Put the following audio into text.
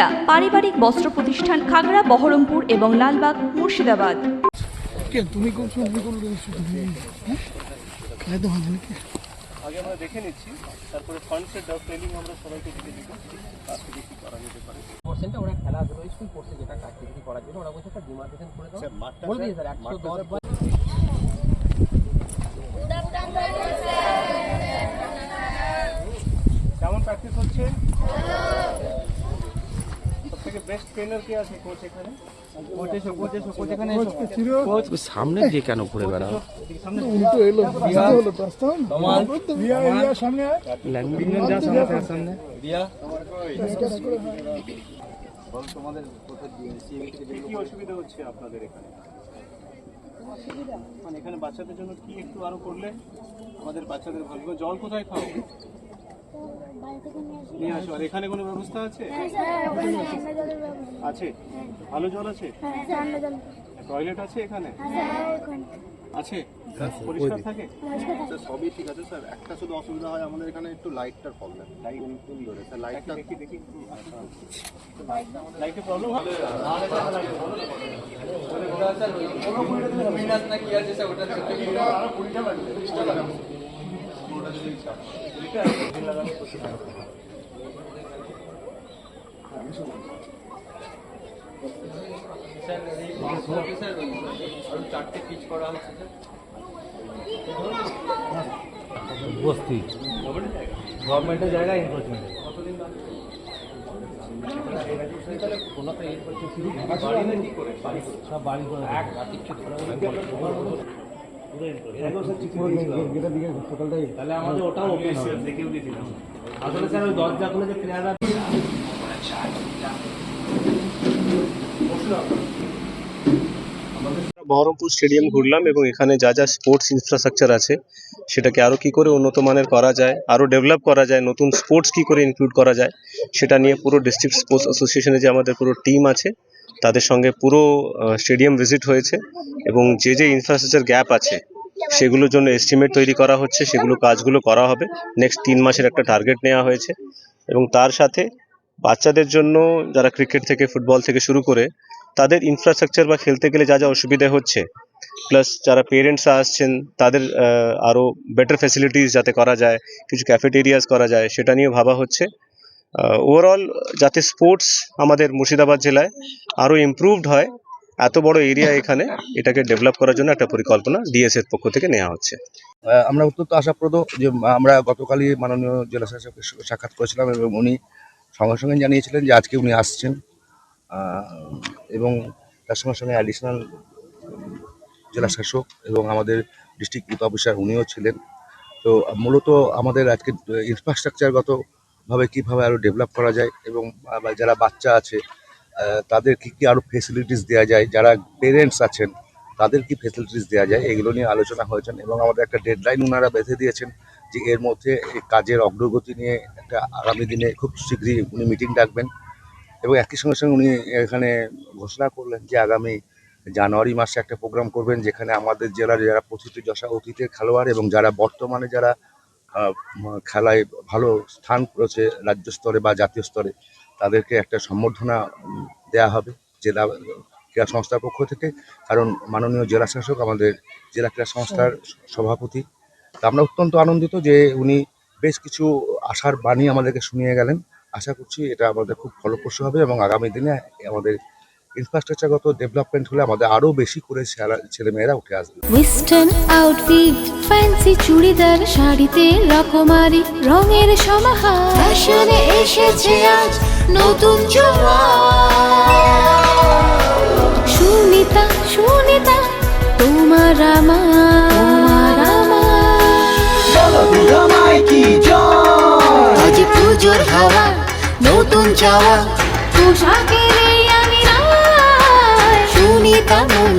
সুনিতা পারিবারিক বস্ত্র প্রতিষ্ঠান খাগড়া বহরমপুর এবং লালবাগ মুর্শিদাবাদ। তুমি হ্যাঁ? আগে আমরা দেখে নিচ্ছি। তারপরে ফান্ডসের ডাব ট্রেনিং আমরা সবাইকে দিতে দিব তারপরে কি করা যেতে পারে। পার্সেন্টটা ওরা খেলাধুলো স্কুল করছে যেটা অ্যাক্টিভিটি করার জন্য ওরা বলছে একটা ডিমার্কেশন করে দাও। বলে স্যার একশো দশ বার। কেমন প্র্যাকটিস হচ্ছে বেস্ট ট্রেনার কে আছে কোচ এখানে? কোচ এসো। কোচ এসো কোচ এখানে এসো সামনে দিয়ে কেন ঘুরে বেড়াও? উল্টো এলো হলো সামনে যা সামনে তার সামনে। কি অসুবিধা হচ্ছে আপনাদের এখানে? মানে এখানে বাচ্চাদের জন্য কি একটু আরও করলে আমাদের বাচ্চাদের ভালো জল কোথায় খাও নিয়ে আসো আর এখানে কোনো ব্যবস্থা আছে আছে ভালো জল আছে টয়লেট আছে এখানে আছে পরিষ্কার থাকে স্যার সবই ঠিক আছে স্যার একটা শুধু অসুবিধা হয় আমাদের এখানে একটু লাইটটার প্রবলেম লাইট ধরে স্যার লাইটটা দেখি দেখি লাইটে প্রবলেম হবে চারটে পিচ করা হচ্ছে বস্তি গভর্নমেন্টের জায়গায় এনফোর্সমেন্ট সব বাড়ি করে বহরমপুর স্টেডিয়াম ঘুরলাম এবং এখানে যা যা স্পোর্টস ইনফ্রাস্ট্রাকচার আছে, সেটাকে আরও কী করে উন্নত মানের করা যায় আরও ডেভেলপ করা যায়, নতুন স্পোর্টস কী করে ইনক্লুড করা যায়, সেটা নিয়ে পুরো ডিস্ট্রিক্ট স্পোর্টস অ্যাসোসিয়েশনে যে আমাদের পুরো টিম আছে তাদের সঙ্গে পুরো স্টেডিয়াম ভিজিট হয়েছে এবং যে যে ইনফ্রাস্ট্রাকচার গ্যাপ আছে, সেগুলোর জন্য এস্টিমেট তৈরি করা হচ্ছে, সেগুলো কাজগুলো করা হবে। নেক্সট তিন মাসের একটা টার্গেট নেওয়া হয়েছে এবং তার সাথে বাচ্চাদের জন্য যারা ক্রিকেট থেকে ফুটবল থেকে শুরু করে, তাদের ইনফ্রাস্ট্রাকচার বা খেলতে গেলে যা যা অসুবিধা হচ্ছে প্লাস যারা পেরেন্টসরা আসছেন, তাদের আরও বেটার ফ্যাসিলিটিস যাতে করা যায়, কিছু ক্যাফেটেরিয়াস করা যায়, সেটা নিয়ে ভাবা হচ্ছে। ওভারঅল যাতে স্পোর্টস আমাদের মুর্শিদাবাদ জেলায় আরও ইমপ্রুভড হয়, এত বড় এরিয়া এখানে এটাকে ডেভেলপ করার জন্য একটা পরিকল্পনা ডিএস এর পক্ষ থেকে নেওয়া হচ্ছে। আমরা অত্যন্ত আশাপ্রদ যে আমরা গতকালই মাননীয় জেলা শাসকের সাক্ষাৎ করেছিলাম এবং উনি সঙ্গে সঙ্গে জানিয়েছিলেন যে আজকে উনি আসছেন। এবং তার সঙ্গে সঙ্গে অ্যাডিশনাল জেলা শাসক এবং আমাদের ডিস্ট্রিক্ট ইউথ অফিসার উনিও ছিলেন। তো মূলত আমাদের আজকে ইনফ্রাস্ট্রাকচারগতভাবে কীভাবে আরও ডেভেলপ করা যায় এবং যারা বাচ্চা আছে তাদের কি কী আরও ফেসিলিটিস দেওয়া যায়? যারা পেরেন্টস আছেন, তাদের কি ফেসিলিটিস দেওয়া যায়? এগুলো নিয়ে আলোচনা হয়েছেন এবং আমাদের একটা ডেডলাইন ওনারা বেঁধে দিয়েছেন যে এর মধ্যে এই কাজের অগ্রগতি নিয়ে একটা আগামী দিনে খুব শীঘ্রই উনি মিটিং ডাকবেন। এবং একই সঙ্গে সঙ্গে উনি এখানে ঘোষণা করলেন যে আগামী জানুয়ারি মাসে একটা প্রোগ্রাম করবেন যেখানে আমাদের জেলার যারা প্রতিটি যশা অতীতের খেলোয়াড় এবং যারা বর্তমানে যারা খেলায় ভালো স্থান করেছে রাজ্য স্তরে বা জাতীয় স্তরে। তাদেরকে একটা সম্বর্ধনা দেয়া হবে জেলা ক্রীড়া সংস্থার পক্ষ থেকে। কারণ মাননীয় জেলা শাসক আমাদের জেলা ক্রীড়া সংস্থার সভাপতি। তা আমরা অত্যন্ত আনন্দিত যে উনি বেশ কিছু আশার বাণী আমাদেরকে শুনিয়ে গেলেন। আশা করছি এটা আমাদের খুব ফলপ্রসূ হবে এবং আগামী দিনে আমাদের ইনফ্রাস্ট্রাকচারগত ডেভেলপমেন্ট হলে আমাদের আরও বেশি করে ছেলে- ছেলেমেয়েরা উঠে আসবে। ওয়েস্টার্ন আউটফিট ফ্যান্সি চুড়িদার শাড়িতে রকমারি রঙের সমাহার। ফ্যাশনে এসেছে আজ নতুন সুনিতা সুনিতা তোমার আমার আমার। আজ পুজোর হাওয়া নতুন চাওয়া। পোশাকের